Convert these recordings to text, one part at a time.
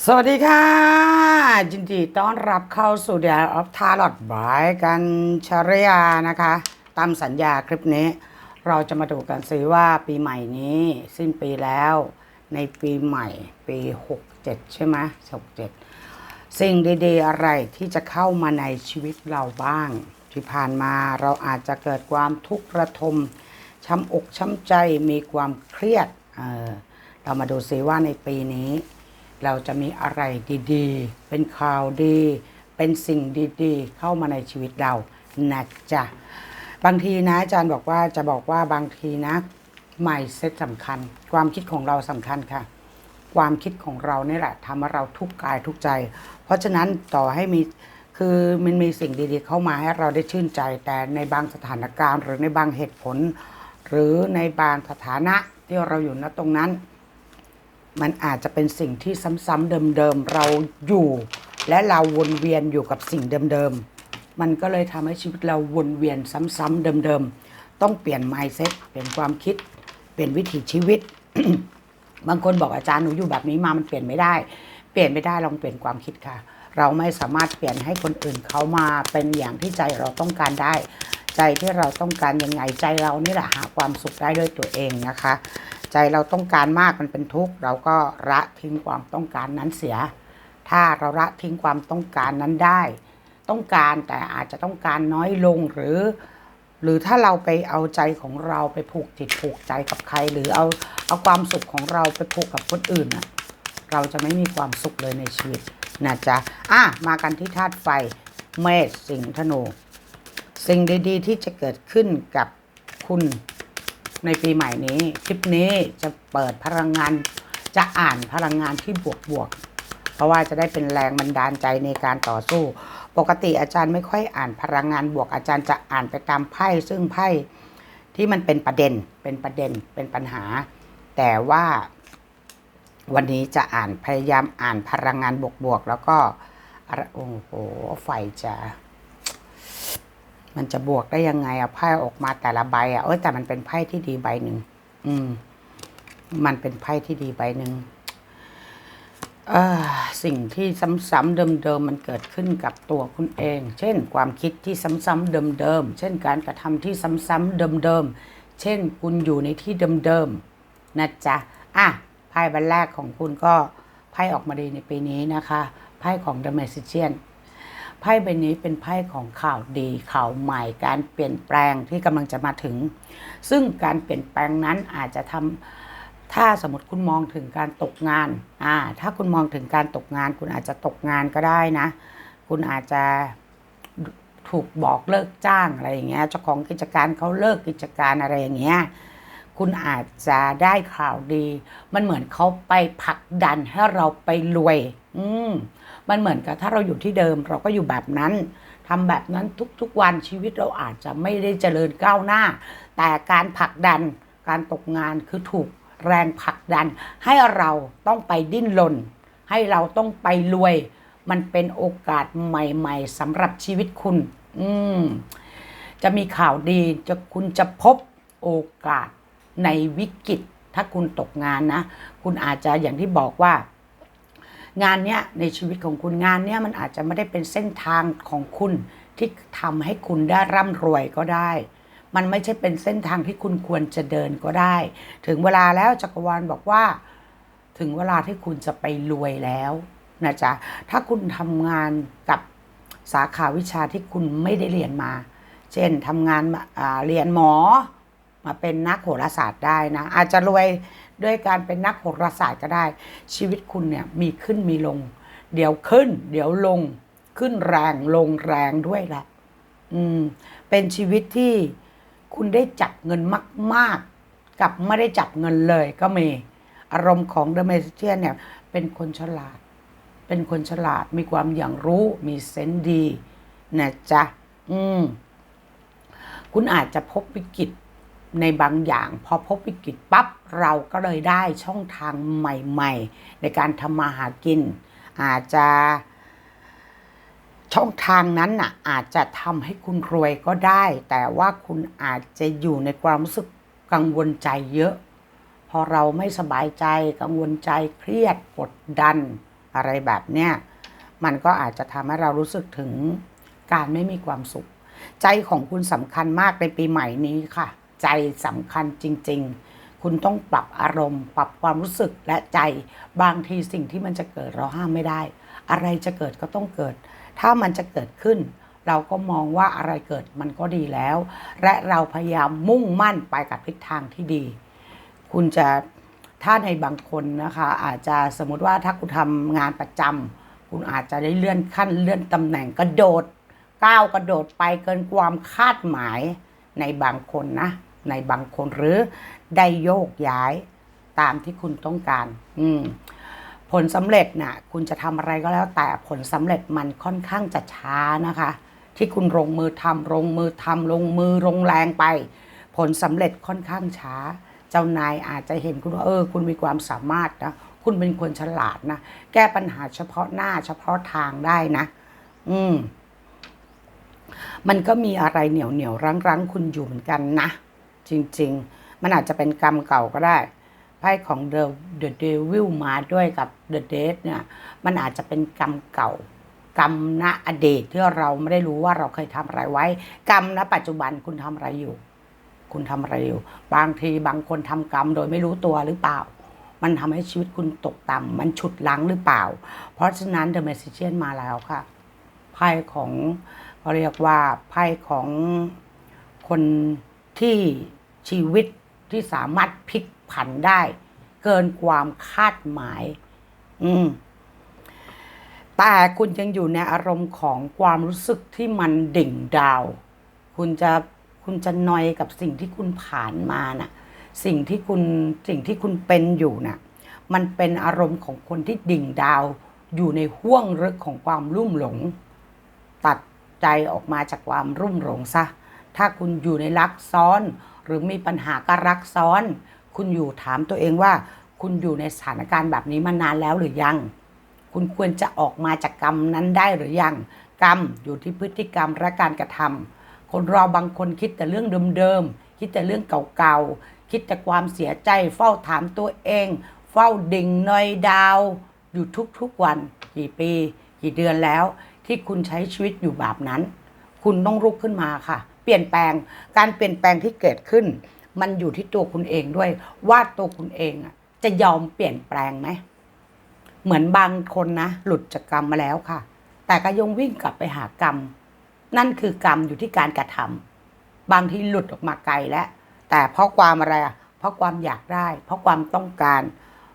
สวัสดีค่ะยินดีต้อนรับเข้าสู่ The of Tarot by กันชรยานะคะ ตามสัญญาคลิปนี้ เราจะมาดูกันสิว่าปีใหม่นี้ สิ้นปีแล้ว ในปีใหม่ปี 67 ใช่ไหม67 สิ่งดีๆ อะไรที่จะเข้ามาในชีวิตเราบ้าง ที่ผ่านมาเราอาจจะเกิดความทุกข์ระทมช้ำอกช้ำใจมีความเครียดเออเรามาดูซิว่าในปีนี้ เราจะมีอะไรดีๆ เป็นข่าวดี เป็นสิ่งดีๆ เข้ามาในชีวิตเรานะจ๊ะบางทีนะอาจารย์บอกว่าจะบอกว่าบางทีนะใหม่เซตสำคัญ ความคิดของเราสำคัญค่ะ ความคิดของเรานี่แหละทำให้เราทุกกายทุกใจ เพราะฉะนั้นต่อให้มีคือมันมีสิ่งดีๆ เข้ามาให้เราได้ชื่นใจ แต่ในบางสถานการณ์ หรือในบางเหตุผล หรือในบางสถานะที่เราอยู่ณตรงนั้น มันอาจจะเป็นสิ่งที่ซ้ำๆเดิมๆเราอยู่ และเราวนเวียนอยู่กับสิ่งเดิมๆมันก็เลยทำให้ชีวิตเราวนเวียนซ้ำๆเดิมๆต้องเปลี่ยน mindset เปลี่ยนความคิด เปลี่ยนวิถีชีวิต บางคนบอกอาจารย์หนูอยู่แบบนี้มามันเปลี่ยนไม่ได้ เปลี่ยนไม่ได้ลองเปลี่ยนความคิดค่ะ เราไม่สามารถเปลี่ยนให้คนอื่นเขามาเป็นอย่างที่ใจเราต้องการได้ ใจที่เราต้องการยังไงใจเรานี่แหละหาความสุขได้ด้วยตัวเองนะคะ ใจเราต้องการมากมันเป็นทุกข์เราก็ละทิ้งความต้องการนั้นเสีย ถ้าเราละทิ้งความต้องการนั้นได้ ต้องการแต่อาจจะต้องการน้อยลงหรือ หรือถ้าเราไปเอาใจของเราไปผูกจิตผูกใจกับใคร หรือเอาเอาความสุขของเราไปผูกกับคนอื่นน่ะเราจะไม่มีความสุขเลยในชีวิตนะจ๊ะอะมากันที่ธาตุไฟเมษสิงห์ธนู สิ่งดีๆ ที่จะเกิดขึ้นกับคุณ ในปีใหม่นี้คลิปนี้จะเปิดพลังงาน จะอ่านพลังงานที่บวกๆเพราะว่าจะได้เป็นแรงบันดาลใจในการต่อสู้ ปกติอาจารย์ไม่ค่อยอ่านพลังงานบวกอาจารย์จะอ่านไปตามไพ่ซึ่งไพ่ที่มันเป็นประเด็นเป็นประเด็นเป็นปัญหา แต่ว่าวันนี้จะอ่านพยายามอ่านพลังงานบวกๆแล้วก็อโอ้โหไฟจะ มันจะบวกได้ยังไงอะไพ่ออกมาแต่ละใบอะเอ้ยแต่มันเป็นไพ่ที่ดีใบหนึ่งอืม มันเป็นไพ่ที่ดีใบหนึ่งเอ่อสิ่งที่ซ้ำๆเดิมๆมันเกิดขึ้นกับตัวคุณเอง เช่น ความคิดที่ซ้ำๆเดิมๆเช่นการกระทำที่ซ้ำๆเดิมๆเช่นคุณอยู่ในที่เดิมๆนะจ๊ะอะไพ่ใบแรกของคุณก็ไพ่ออกมาดีในปีนี้นะคะไพ่ของ The Magician ไพ่ใบนี้เป็นไพ่ของข่าวดีข่าวใหม่ การเปลี่ยนแปลงที่กำลังจะมาถึง ซึ่งการเปลี่ยนแปลงนั้นอาจจะทำถ้าสมมติคุณมองถึงการตกงานอ่าถ้าคุณมองถึงการตกงาน คุณอาจจะตกงานก็ได้นะ คุณอาจจะถูกบอกเลิกจ้างอะไรอย่างเงี้ยเจ้าของกิจการเขาเลิกกิจการอะไรอย่างเงี้ยคุณอาจจะได้ข่าวดี มันเหมือนเขาไปผลักดันให้เราไปรวย อืม มันเหมือนกับถ้าเราอยู่ที่เดิมเราก็อยู่แบบนั้นทำแบบนั้นทุกๆวันชีวิตเราอาจจะไม่ได้เจริญก้าวหน้า แต่การผลักดันการตกงานคือถูกแรงผลักดัน ให้เราต้องไปดิ้นรนให้เราต้องไปรวย มันเป็นโอกาสใหม่ๆสำหรับชีวิตคุณ อืมจะมีข่าวดีจะคุณจะพบโอกาสในวิกฤต ถ้าคุณตกงานนะ คุณอาจจะอย่างที่บอกว่า งานเนี้ยในชีวิตของคุณงานเนี้ยมันอาจจะไม่ได้เป็นเส้นทางของคุณที่ทำให้คุณได้ร่ำรวยก็ได้ มันไม่ใช่เป็นเส้นทางที่คุณควรจะเดินก็ได้ ถึงเวลาแล้วจักรวาลบอกว่า ถึงเวลาที่คุณจะไปรวยแล้วนะจ๊ะถ้าคุณทำงานกับสาขาวิชาที่คุณไม่ได้เรียนมา เช่นทำงานอ่าเรียนหมอมาเป็นนักโหราศาสตร์ได้นะ อาจจะรวย ด้วยการเป็นนักโหราศาสตร์ก็ได้ ชีวิตคุณเนี่ยมีขึ้นมีลง เดี๋ยวขึ้น เดี๋ยวลง ขึ้นแรงลงแรงด้วยแหละ อืม เป็นชีวิตที่คุณได้จับเงินมาก ๆ กับไม่ได้จับเงินเลยก็มี อารมณ์ของเดอะเมสเชียนเนี่ย เป็นคนฉลาด เป็นคนฉลาดมีความอย่างรู้มีเซนส์ดีนะจ๊ะ อืม คุณอาจจะพบวิกฤต ในบางอย่าง พอพบวิกฤตปั๊บเราก็เลยได้ช่องทางใหม่ ๆ ในการทำมาหากิน อาจจะช่องทางนั้นน่ะอาจจะทำให้คุณรวยก็ได้ แต่ว่าคุณอาจจะอยู่ในความรู้สึกกังวลใจเยอะ พอเราไม่สบายใจกังวลใจเครียดกดดันอะไรแบบเนี้ยมันก็อาจจะทำให้เรารู้สึกถึงการไม่มีความสุข ใจของคุณสำคัญมากในปีใหม่นี้ค่ะ ใจสำคัญจริง ๆ คุณต้องปรับอารมณ์ ปรับความรู้สึกและใจ บางทีสิ่งที่มันจะเกิดเราห้ามไม่ได้ อะไรจะเกิดก็ต้องเกิด ถ้ามันจะเกิดขึ้น เราก็มองว่าอะไรเกิดมันก็ดีแล้ว และเราพยายามมุ่งมั่นไปกับทิศทางที่ดี คุณจะถ้าในบางคนนะคะ อาจจะสมมติว่าถ้าคุณทำงานประจำคุณอาจจะได้เลื่อนขั้นเลื่อนตำแหน่งกระโดดก้าวกระโดดไปเกินความคาดหมายในบางคนนะ ในบางคนหรือได้โยกย้ายตามที่คุณต้องการ อืมผลสำเร็จน่ะคุณจะทำอะไรก็แล้ว แต่ผลสำเร็จมันค่อนข้างจะช้านะคะ ที่คุณลงมือทำลงมือทำลงมือลงแรงไป ผลสำเร็จค่อนข้างช้า เจ้านายอาจจะเห็นคุณว่าเออ คุณมีความสามารถนะคุณเป็นคนฉลาดนะแก้ปัญหาเฉพาะหน้าเฉพาะทางได้นะ อืม มันก็มีอะไรเหนียวเหนียวรั้งรั้งคุณอยู่เหมือนกันนะ จริง ๆ มันอาจจะเป็นกรรมเก่าก็ได้ไพ่ของ The The Devil มาด้วยกับ The Dead เนี่ยมันอาจจะเป็นกรรมเก่ากรรมณอดีตที่เราไม่ได้รู้ว่าเราเคยทำอะไรไว้ กรรมณปัจจุบันคุณทำอะไรอยู่ คุณทำอะไรอยู่ บางทีบางคนทำกรรมโดยไม่รู้ตัวหรือเปล่า มันทำให้ชีวิตคุณตกต่ำมันฉุดลังหรือเปล่า เพราะฉะนั้น The Magician มาแล้วค่ะไพ่ของเขาเรียกว่าไพ่ของคน ที่ชีวิตที่สามารถพลิกผันได้ เกินความคาดหมาย อืม แต่คุณยังอยู่ในอารมณ์ของความรู้สึกที่มันดิ่งดาว คุณจะคุณจะนอยกับสิ่งที่คุณผ่านมาน่ะ สิ่งที่คุณสิ่งที่คุณเป็นอยู่น่ะ มันเป็นอารมณ์ของคนที่ดิ่งดาว อยู่ในห้วงลึกของความรุ่มหลง ตัดใจออกมาจากความรุ่มหลงซะ ถ้าคุณอยู่ในรักซ้อน หรือมีปัญหากับรักซ้อน คุณอยู่ถามตัวเองว่า คุณอยู่ในสถานการณ์แบบนี้มานานแล้วหรือยัง คุณควรจะออกมาจากกรรมนั้นได้หรือยัง กรรมอยู่ที่พฤติกรรมและการกระทำคนเราบางคนคิดแต่เรื่องเดิมๆคิดแต่เรื่องเก่าๆคิดแต่ความเสียใจ เฝ้าถามตัวเอง เฝ้าดิ่งนอยดาว อยู่ทุกๆวันกี่ปีกี่เดือนแล้ว ที่คุณใช้ชีวิตอยู่แบบนั้น คุณต้องลุกขึ้นมาค่ะ เปลี่ยนแปลง การเปลี่ยนแปลงที่เกิดขึ้น มันอยู่ที่ตัวคุณเองด้วย ว่าตัวคุณเองจะยอมเปลี่ยนแปลงไหมเหมือนบางคนนะ หลุดจากกรรมมาแล้วค่ะ แต่ก็ยังวิ่งกลับไปหากรรม นั่นคือกรรมอยู่ที่การกระทำบางทีหลุดออกมาไกลแล้วแต่เพราะความอะไรอะเพราะความอยากได้ เพราะความต้องการ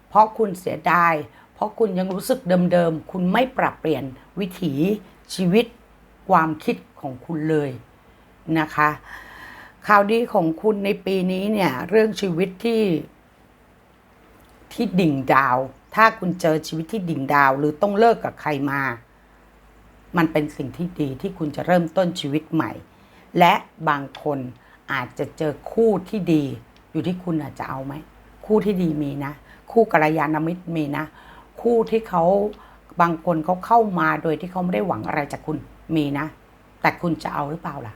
เพราะคุณเสียดายเพราะคุณยังรู้สึกเดิมๆ คุณไม่ปรับเปลี่ยนวิถีชีวิตความคิดของคุณเลย นะคะข่าวดีของคุณในปีนี้เนี่ยเรื่องชีวิตที่ที่ดิ่งดาว ถ้าคุณเจอชีวิตที่ดิ่งดาว หรือต้องเลิกกับใครมา มันเป็นสิ่งที่ดีที่คุณจะเริ่มต้นชีวิตใหม่ และบางคนอาจจะเจอคู่ที่ดี อยู่ที่คุณอาจจะเอาไหม คู่ที่ดีมีนะ คู่กัลยาณมิตรมีนะ คู่ที่เขาบางคนเขาเข้ามาโดยที่เขาไม่ได้หวังอะไรจากคุณมีนะ แต่คุณจะเอาหรือเปล่าล่ะ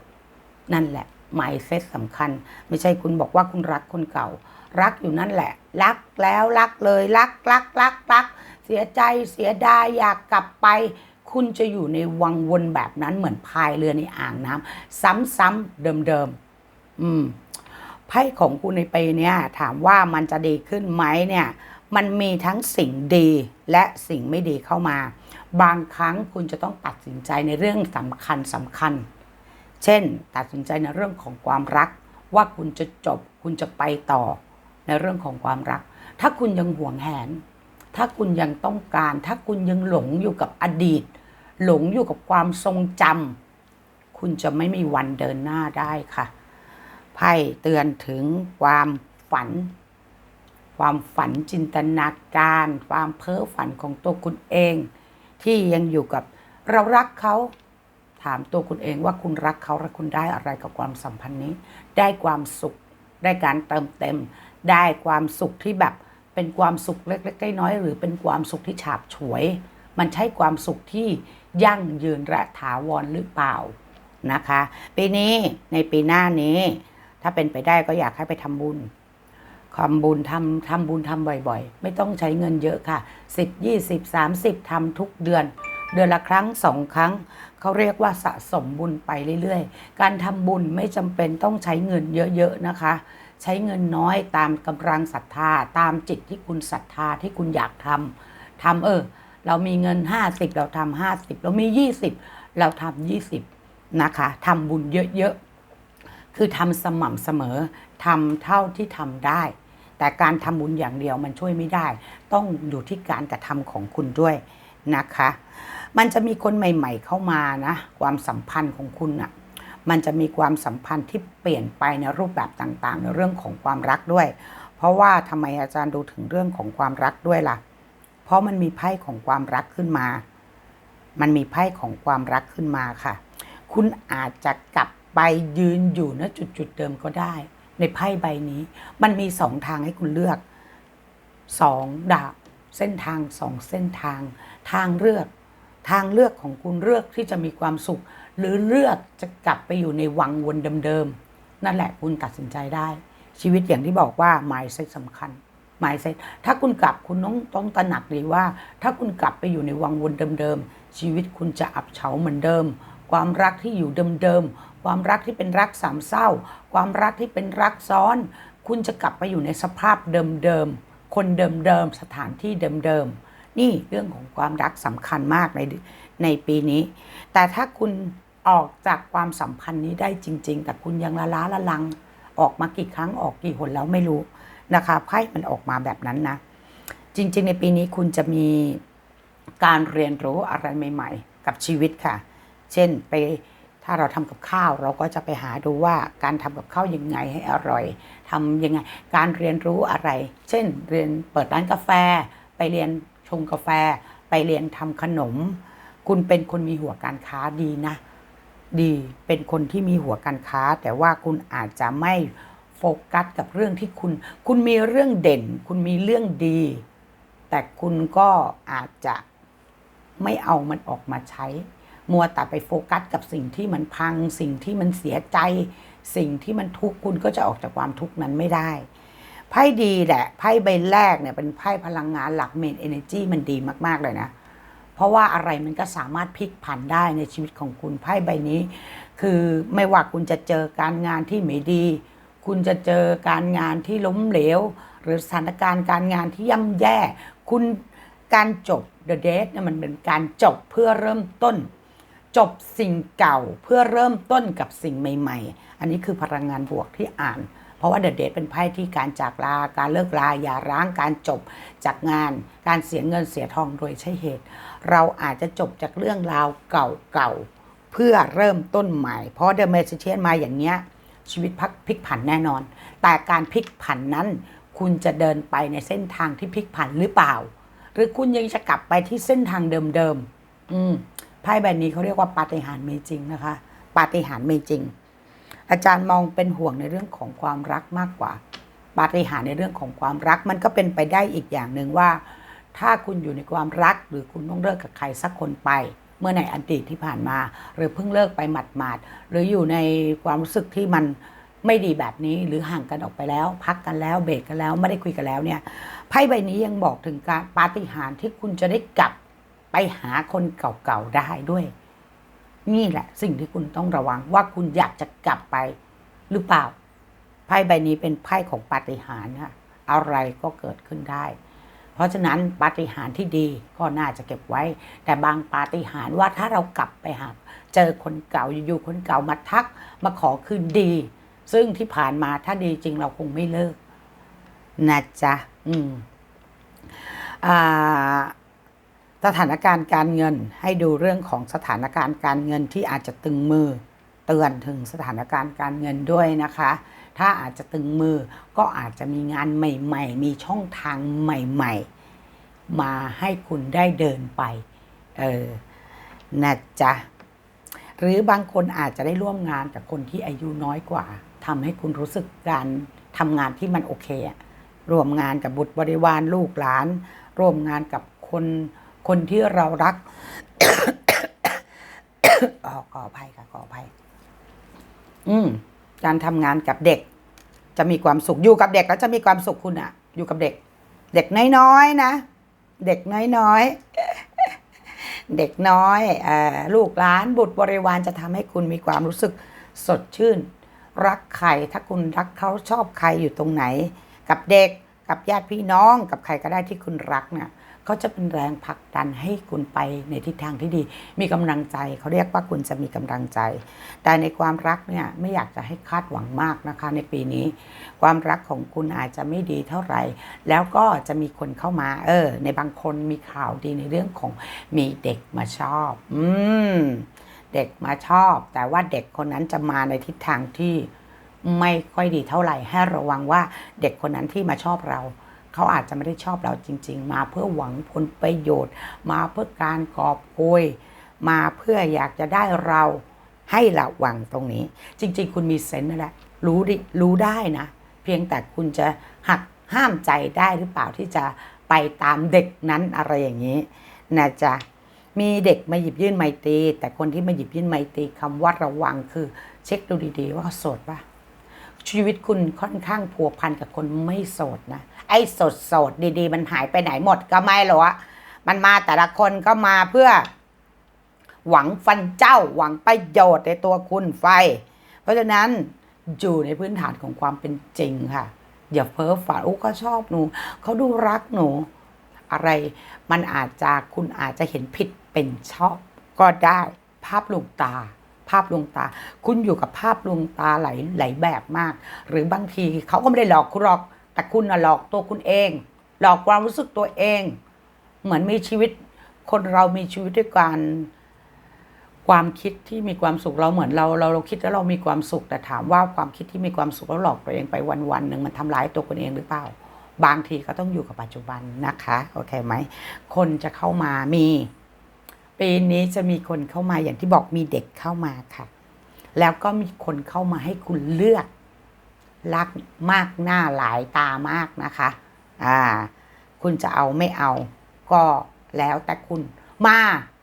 นั่นแหละ mindset สำคัญ ไม่ใช่คุณบอกว่าคุณรักคนเก่า รักอยู่นั่นแหละ รักแล้วรักเลยรักรักรักรัก เสียใจเสียดายอยากกลับไป คุณจะอยู่ในวังวนแบบนั้นเหมือนพายเรือในอ่างน้ำซ้ำๆเดิมๆอืมไพ่ของคุณในปีเนี้ยถามว่ามันจะดีขึ้นไหมเนี่ยมันมีทั้งสิ่งดีและสิ่งไม่ดีเข้ามา บางครั้งคุณจะต้องตัดสินใจในเรื่องสำคัญสำคัญ เช่น ตัดสินใจในเรื่องของความรัก ว่าคุณจะจบ คุณจะไปต่อ ในเรื่องของความรัก ถ้าคุณยังหวงแหน ถ้าคุณยังต้องการ ถ้าคุณยังหลงอยู่กับอดีต หลงอยู่กับความทรงจำคุณจะไม่มีวันเดินหน้าได้ค่ะไพ่เตือนถึงความฝัน ความฝันจินตนาการ ความเพ้อฝันของตัวคุณเอง ที่ยังอยู่กับเรารักเขา ถามตัวคุณเองว่าคุณรักเขาและคุณได้อะไรกับความสัมพันธ์นี้ ได้ความสุข ได้การเติมเต็ม ได้ความสุขที่แบบเป็นความสุขเล็กๆน้อยๆหรือเป็นความสุขที่ฉาบฉวย มันใช่ความสุขที่ยั่งยืนและถาวรหรือเปล่านะคะ ปีนี้ในปีหน้านี้ ถ้าเป็นไปได้ก็อยากให้ไปทำบุญทำบุญทำทำบุญทำบ่อยๆ ไม่ต้องใช้เงินเยอะค่ะ 10 20 30ทำทุกเดือน เดือนละครั้งสองครั้ง เขาเรียกว่าสะสมบุญไปเรื่อยๆ การทำบุญไม่จำเป็นต้องใช้เงินเยอะๆนะคะ ใช้เงินน้อยตามกำลังศรัทธาตามจิตที่คุณศรัทธาที่คุณอยากทำทำเออ เรามีเงิน 50 เราทำ50 เรามี 20 เราทำ20นะคะทำบุญเยอะๆ คือทำสม่ำเสมอทำเท่าที่ทำได้ แต่การทำบุญอย่างเดียวมันช่วยไม่ได้ ต้องอยู่ที่การกระทำของคุณด้วยนะคะ มันจะมีคนใหม่ ๆ เข้ามานะความสัมพันธ์ของคุณอะ่ะมันจะมีความสัมพันธ์ที่เปลี่ยนไปในรูปแบบต่างๆ ในเรื่องของความรักด้วย เพราะว่าทำไมอาจารย์ดูถึงเรื่องของความรักด้วยล่ะ เพราะมันมีไพ่ของความรักขึ้นมา มันมีไพ่ของความรักขึ้นมาค่ะ คุณอาจจะกลับไปยืนอยู่ณจุดจุดๆเดิมก็ได้ ในไพ่ใบนี้ มันมีสองทางให้คุณเลือกสองดาบเส้นทางสองเส้นทาง ทางเลือก ทางเลือกของคุณเลือกที่จะมีความสุข หรือเลือกจะกลับไปอยู่ในวังวนเดิมๆนั่นแหละคุณตัดสินใจได้ ชีวิตอย่างที่บอกว่า mindset สำคัญ mindset ถ้าคุณกลับคุณต้องต้องตระหนักดีว่า ถ้าคุณกลับไปอยู่ในวังวนเดิมๆชีวิตคุณจะอับเฉาเหมือนเดิม ความรักที่อยู่เดิมๆความรักที่เป็นรักสามเศร้า ความรักที่เป็นรักซ้อน คุณจะกลับไปอยู่ในสภาพเดิมๆคนเดิมๆสถานที่เดิมๆ นี่เรื่องของความรักสำคัญมากในในปีนี้ แต่ถ้าคุณออกจากความสัมพันธ์นี้ได้จริง ๆ แต่คุณยังละล้าละลัง ออกมากี่ครั้งออกกี่หนแล้วไม่รู้นะคะไพ่มันออกมาแบบนั้นนะ จริง ๆ ในปีนี้คุณจะมีการเรียนรู้อะไรใหม่ ๆ กับชีวิตค่ะ เช่นไปถ้าเราทำกับข้าวเราก็จะไปหาดูว่าการทำกับข้าวยังไงให้อร่อยทำยังไงการเรียนรู้อะไร เช่น เรียนเปิดร้านกาแฟ ไปเรียน ชงกาแฟไปเรียนทำขนม คุณเป็นคนมีหัวการค้าดีนะ ดีเป็นคนที่มีหัวการค้า แต่ว่าคุณอาจจะไม่โฟกัสกับเรื่องที่คุณ คุณมีเรื่องเด่น คุณมีเรื่องดี แต่คุณก็อาจจะไม่เอามันออกมาใช้ มัวแต่ไปโฟกัสกับสิ่งที่มันพัง สิ่งที่มันเสียใจ สิ่งที่มันทุกข์คุณก็จะออกจากความทุกข์นั้นไม่ได้ ไพ่ดีแหละไพ่ใบแรกเนี่ยเป็นไพ่พลังงานหลักเมนเอเนจีมันดีมาก ๆ เลยนะ เพราะว่าอะไรมันก็สามารถพลิกผันได้ในชีวิตของคุณไพ่ใบนี้ คือไม่ว่าคุณจะเจอการงานที่ไม่ดี คุณจะเจอการงานที่ล้มเหลว หรือสถานการณ์การงานที่ย่ำแย่ คุณการจบ The Date เนี่ยมันเป็นการจบเพื่อเริ่มต้น จบสิ่งเก่าเพื่อเริ่มต้นกับสิ่งใหม่ ๆ อันนี้คือพลังงานบวกที่อ่าน เพราะว่าเดอะเดทเป็นไพ่ที่การจากลา การเลิกลาอย่าร้างการจบจากงาน การเสียเงินเสียทองโดยใช่เหตุ เราอาจจะจบจากเรื่องราวเก่าๆเพื่อเริ่มต้นใหม่ เพราะเดอะเมจิเชียนมาอย่างเงี้ยชีวิตพักพลิกผันแน่นอน แต่การพลิกผันนั้น คุณจะเดินไปในเส้นทางที่พลิกผันหรือเปล่า หรือคุณยังจะกลับไปที่เส้นทางเดิมๆอืมไพ่ใบนี้เขาเรียกว่าปาฏิหาริย์มีจริงนะคะ ปาฏิหาริย์มีจริง อาจารย์มองเป็นห่วงในเรื่องของความรักมากกว่าปาฏิหาริย์ในเรื่องของความรักมันก็เป็นไปได้อีกอย่างหนึ่งว่า ถ้าคุณอยู่ในความรักหรือคุณต้องเลิกกับใครสักคนไป เมื่อในอดีตที่ผ่านมา หรือเพิ่งเลิกไปหมาดๆหรืออยู่ในความรู้สึกที่มันไม่ดีแบบนี้หรือห่างกันออกไปแล้ว พักกันแล้วเบรกกันแล้วไม่ได้คุยกันแล้วเนี่ยไพ่ใบนี้ยังบอกถึงการปาฏิหาริย์ที่คุณจะได้กลับไปหาคนเก่าๆได้ด้วย นี่แหละ สิ่งที่คุณต้องระวังว่าคุณอยากจะกลับไปหรือเปล่า ไพ่ใบนี้เป็นไพ่ของปาฏิหาริย์ค่ะอะไรก็เกิดขึ้นได้ เพราะฉะนั้นปาฏิหาริย์ที่ดีก็น่าจะเก็บไว้ แต่บางปาฏิหาริย์ว่าถ้าเรากลับไปหาเจอคนเก่าอยู่ๆคนเก่ามาทัก มาขอคืนดี ซึ่งที่ผ่านมาถ้าดีจริงเราคงไม่เลิกนะจ๊ะ อืมอ่า สถานการณ์การเงินให้ดูเรื่องของสถานการณ์การเงินที่อาจจะตึงมือ เตือนถึงสถานการณ์การเงินด้วยนะคะ ถ้าอาจจะตึงมือก็อาจจะมีงานใหม่ ๆ มีช่องทางใหม่ ๆ มาให้คุณได้เดินไปเออนะจ๊ะหรือบางคนอาจจะได้ร่วมงานกับคนที่อายุน้อยกว่าทำให้คุณรู้สึกการทำงานที่มันโอเคร่วมงานกับบุตรบริวารลูกหลาน ร่วมงานกับคน คนที่เรารักขอขออภัยค่ะขออภัย อืม การทำงานกับเด็ก จะมีความสุขอยู่กับเด็กแล้วจะมีความสุขคุณอะอยู่กับเด็ก เด็กน้อยๆนะเด็กน้อยๆเด็กน้อยอลูกหลานบุตรบริวารจะทำให้คุณมีความรู้สึกสดชื่น รักใครถ้าคุณรักเขาชอบใครอยู่ตรงไหน กับเด็กกับญาติพี่น้องกับใครก็ได้ที่คุณรักเนี่ย เขาจะเป็นแรงผลักดันให้คุณไปในทิศทางที่ดี มีกำลังใจเขาเรียกว่าคุณจะมีกำลังใจ แต่ในความรักเนี่ยไม่อยากจะให้คาดหวังมากนะคะ ในปีนี้ ความรักของคุณอาจจะไม่ดีเท่าไหร่ แล้วก็จะมีคนเข้ามา เออ ในบางคนมีข่าวดีในเรื่องของมีเด็กมาชอบ อืมเด็กมาชอบ แต่ว่าเด็กคนนั้นจะมาในทิศทางที่ไม่ค่อยดีเท่าไหร่ให้ระวังว่าเด็กคนนั้นที่มาชอบเรา เขาอาจจะไม่ได้ชอบเราจริง ๆ มาเพื่อหวังผลประโยชน์ มาเพื่อการกอบโกยมาเพื่ออยากจะได้เราให้ระวังตรงนี้ จริง ๆ คุณมีเซนส์นั่นแหละรู้ดิรู้ได้นะ เพียงแต่คุณจะหักห้ามใจได้หรือเปล่าที่จะไปตามเด็กนั้นอะไรอย่างนี้นะจ๊ะมีเด็กมาหยิบยื่นไมตรี แต่คนที่มาหยิบยื่นไมตรีคำว่าระวังคือ เช็คดูดีๆ ว่าเขาโสดปะชีวิตคุณค่อนข้างผัวพันกับคนไม่โสดนะ ไอ้สดสดดีๆ มันหายไปไหนหมดก็ไม่หรอกมันมาแต่ละคนก็มาเพื่อ หวังฟันเจ้าหวังประโยชน์ในตัวคุณไฟ เพราะฉะนั้นอยู่ในพื้นฐานของความเป็นจริงค่ะ อย่าเพ้อฝันโอ้เขาชอบหนู เขาดูรักหนู อะไรมันอาจจะคุณอาจจะเห็นผิดเป็นชอบก็ได้ ภาพลวงตา ภาพลวงตา คุณอยู่กับภาพลวงตาหลายหลายแบบมาก หรือบางทีเขาก็ไม่ได้หลอกคุณหรอก แต่คุณน่ะหลอกตัวคุณเอง หลอกความรู้สึกตัวเอง เหมือนมีชีวิต คนเรามีชีวิตด้วยการความคิดที่มีความสุขเราเหมือนเราเราเราคิดแล้วเรามีความสุข แต่ถามว่าความคิดที่มีความสุขแล้วหลอกตัวเองไปวันวันหนึ่งมันทำร้ายตัวคุณเองหรือเปล่า บางทีก็ต้องอยู่กับปัจจุบันนะคะโอเคไหมคนจะเข้ามามีปีนี้จะมีคนเข้ามาอย่างที่บอกมีเด็กเข้ามาค่ะ แล้วก็มีคนเข้ามาให้คุณเลือก รักมากหน้าหลายตามากนะคะอ่าคุณจะเอาไม่เอา ก็แล้วแต่คุณมา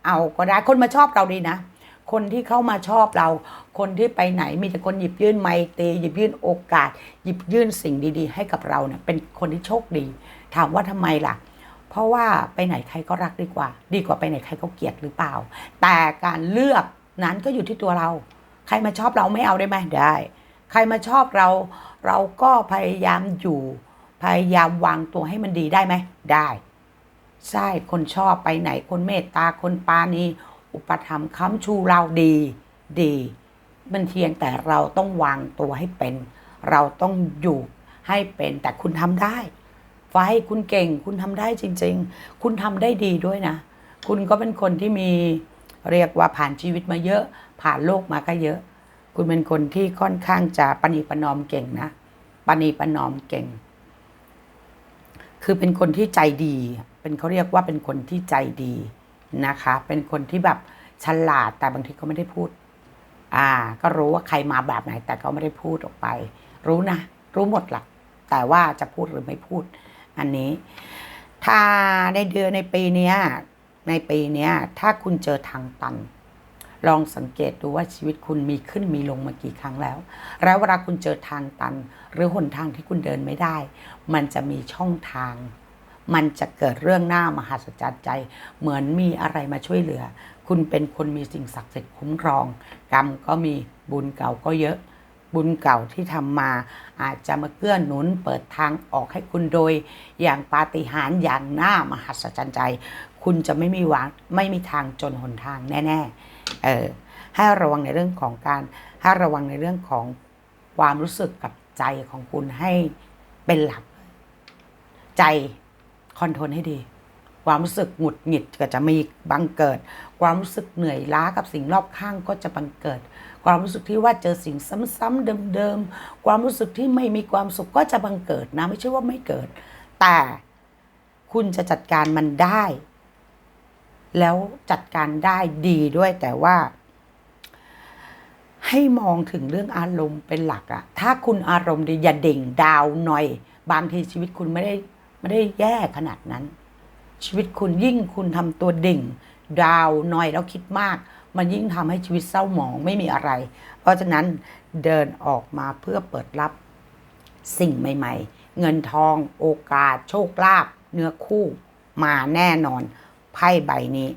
เอาก็ได้คนมาชอบเราดีนะ คนที่เข้ามาชอบเรา คนที่ไปไหนมีแต่คนหยิบยื่นไมตรีหยิบยื่นโอกาส หยิบยื่นสิ่งดี ๆ ให้กับเราเนี่ยเป็นคนที่โชคดี ถามว่าทำไมล่ะ เพราะว่าไปไหนใครก็รักดีกว่า ดีกว่าไปไหนใครก็เกลียดหรือเปล่า แต่การเลือกนั้นก็อยู่ที่ตัวเรา ใครมาชอบเราไม่เอาได้ไหมได้ ใครมาชอบเรา เราก็พยายามอยู่ พยายามวางตัวให้มันดีได้ไหม ได้ ใช่คนชอบไปไหนคนเมตตาคนปานีอุปถัมค้ำชูเราดีดีมันเพียงแต่เราต้องวางตัวให้เป็น เราต้องอยู่ให้เป็นแต่คุณทำได้ไฟคุณเก่ง คุณทำได้จริง ๆ คุณทำได้ดีด้วยนะ คุณก็เป็นคนที่มีเรียกว่าผ่านชีวิตมาเยอะ ผ่านโลกมาก็เยอะ คุณเป็นคนที่ค่อนข้างจะปณีปนอมเก่งนะปณีปนอมเก่ง คือเป็นคนที่ใจดี เป็นเขาเรียกว่าเป็นคนที่ใจดีนะคะ เป็นคนที่แบบฉลาดแต่บางทีก็ไม่ได้พูด อ่า ก็รู้ว่าใครมาแบบไหน แต่ก็ไม่ได้พูดออกไป รู้นะ รู้หมดหลักแต่ว่าจะพูดหรือไม่พูด อันนี้ ถ้าในเดือนในปีเนี้ยในปีเนี้ยถ้าคุณเจอทางตัน ลองสังเกตดูว่าชีวิตคุณมีขึ้นมีลงมากี่ครั้งแล้ว แล้วเวลาคุณเจอทางตัน หรือหนทางที่คุณเดินไม่ได้ มันจะมีช่องทาง มันจะเกิดเรื่องหน้ามหัศจรรย์ใจ เหมือนมีอะไรมาช่วยเหลือ คุณเป็นคนมีสิ่งศักดิ์สิทธิ์คุ้มครอง กรรมก็มีบุญเก่าก็เยอะ บุญเก่าที่ทำมา อาจจะมาเกื้อหนุนเปิดทางออกให้คุณโดย อย่างปาฏิหาริย์อย่างหน้ามหัศจรรย์ใจ คุณจะไม่มีวังไม่มีทางจนหนทางแน่ ๆ เออให้ระวังในเรื่องของการให้ระวังในเรื่องของความรู้สึกกับใจของคุณให้เป็นหลัก ใจคอนโทรลให้ดี ความรู้สึกหงุดหงิดก็จะมีบังเกิด ความรู้สึกเหนื่อยล้ากับสิ่งรอบข้างก็จะบังเกิด ความรู้สึกที่ว่าเจอสิ่งซ้ำๆเดิมๆความรู้สึกที่ไม่มีความสุขก็จะบังเกิดนะไม่ใช่ว่าไม่เกิด แต่คุณจะจัดการมันได้ แล้วจัดการได้ดีด้วยแต่ว่า ให้มองถึงเรื่องอารมณ์เป็นหลักอะถ้าคุณอารมณ์ดีอย่าเด่งดาวหน่อย บางทีชีวิตคุณไม่ได้ไม่ได้แย่ขนาดนั้น ชีวิตคุณยิ่งคุณทำตัวดิ่ง ดาวหน่อยแล้วคิดมาก มันยิ่งทำให้ชีวิตเศร้าหมองไม่มีอะไร เพราะฉะนั้นเดินออกมาเพื่อเปิดรับสิ่งใหม่ ๆ เงินทอง โอกาส โชคลาภเนื้อคู่มาแน่นอน ไพ่ใบนี้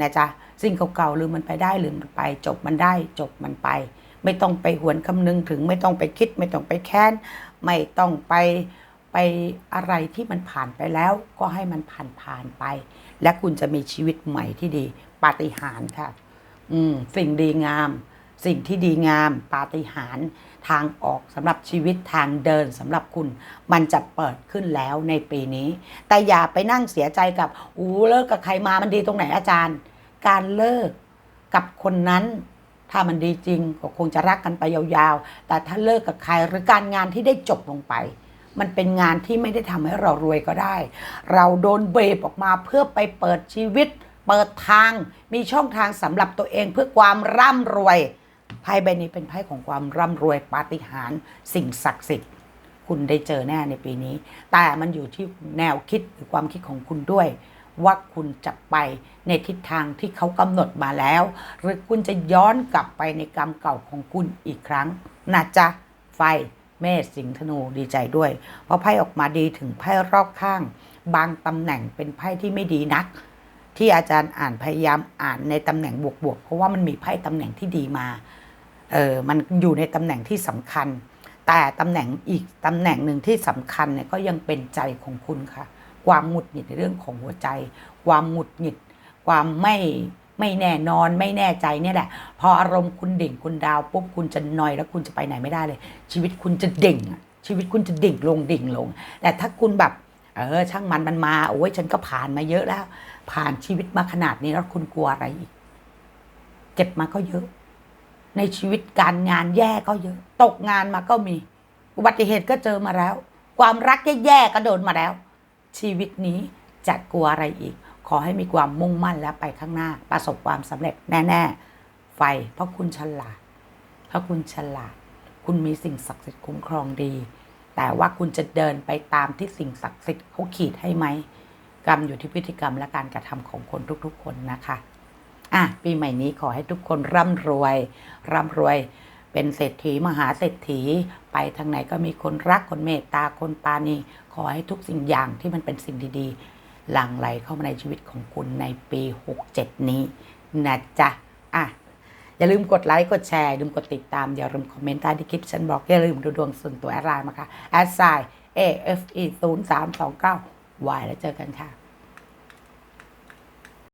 นะจ๊ะสิ่งเก่าๆลืมมันไปได้ลืมมันไป จบมันได้จบมันไป ไม่ต้องไปหวนคำนึงถึง ไม่ต้องไปคิด ไม่ต้องไปแค้น ไม่ต้องไปไปอะไรที่มันผ่านไปแล้วก็ให้มันผ่านผ่านไป และคุณจะมีชีวิตใหม่ที่ดี ปาฏิหาริย์ค่ะ อืม สิ่งดีงาม สิ่งที่ดีงาม ปาฏิหาริย์ ทางออกสำหรับชีวิตทางเดินสำหรับคุณ มันจะเปิดขึ้นแล้วในปีนี้ แต่อย่าไปนั่งเสียใจกับอู้เลิกกับใครมามันดีตรงไหนอาจารย์ การเลิกกับคนนั้น ถ้ามันดีจริงก็คงจะรักกันไปยาวๆ แต่ถ้าเลิกกับใครหรือการงานที่ได้จบลงไป มันเป็นงานที่ไม่ได้ทำให้เรารวยก็ได้ เราโดนเบรบออกมาเพื่อไปเปิดชีวิต เปิดทาง มีช่องทางสำหรับตัวเองเพื่อความร่ำรวย พ่ใบนี้เป็นไพ่ของความร่ำรวยปาฏิหาริย์สิ่งศักดิ์สิทธิ์ คุณได้เจอแน่ในปีนี้ แต่มันอยู่ที่แนวคิดหรือความคิดของคุณด้วย ว่าคุณจะไปในทิศทางที่เขากำหนดมาแล้ว หรือคุณจะย้อนกลับไปในกรรมเก่าของคุณอีกครั้งนะจ๊ะไฟเมษสิงธนูดีใจด้วย เพราะไพ่ออกมาดีถึงไพ่รอบข้าง บางตำแหน่งเป็นไพ่ที่ไม่ดีนัก ที่อาจารย์อ่านพยายามอ่านในตำแหน่งบวกๆเพราะว่ามันมีไพ่ตำแหน่งที่ดีมา เออมันอยู่ในตำแหน่งที่สำคัญ แต่ตำแหน่งอีกตำแหน่งหนึ่งที่สำคัญเนี่ยก็ยังเป็นใจของคุณค่ะ ความหงุดหงิดในเรื่องของหัวใจ ความหงุดหงิด ความไม่ไม่แน่นอนไม่แน่ใจเนี่ยแหละ พออารมณ์คุณดิ่งคุณดาวปุ๊บคุณจะนอยแล้วคุณจะไปไหนไม่ได้เลย ชีวิตคุณจะดิ่งชีวิตคุณจะดิ่งลงดิ่งลง แต่ถ้าคุณแบบเออช่างมันมันมาโอ้ยฉันก็ผ่านมาเยอะแล้ว ผ่านชีวิตมาขนาดนี้แล้วคุณกลัวอะไรอีก เจ็บมาก็เยอะ ในชีวิตการงานแย่ก็เยอะ ตกงานมาก็มี อุบัติเหตุก็เจอมาแล้ว ความรักแย่ๆก็โดนมาแล้ว ชีวิตนี้จะกลัวอะไรอีก ขอให้มีความมุ่งมั่นและไปข้างหน้า ประสบความสำเร็จแน่ ๆ ไฟ เพราะคุณฉลาด เพราะคุณฉลาด คุณมีสิ่งศักดิ์สิทธิ์คุ้มครองดี แต่ว่าคุณจะเดินไปตามที่สิ่งศักดิ์สิทธิ์เขาขีดให้ไหมกรรมอยู่ที่พฤติกรรมและการกระทำของคนทุกๆ คนนะคะ อะปีใหม่นี้ขอให้ทุกคนร่ำรวย ร่ำรวย เป็นเศรษฐีมหาเศรษฐี ไปทางไหนก็มีคนรักคนเมตตาคนปานีขอให้ทุกสิ่งอย่างที่มันเป็นสิ่งดีๆ หลั่งไหลเข้ามาในชีวิตของคุณในปี 67 นี้นะจ๊ะอะอย่าลืมกดไลค์กดแชร์อย่าลืมกดติดตามอย่าลืมคอมเมนต์ใต้ที่คลิปฉันบอก อย่าลืมดูดวงส่วนตัวแอดไลน์มาค่ะแอดไซน์ AFE 0 3 2 9 Y แล้วเจอกันค่ะ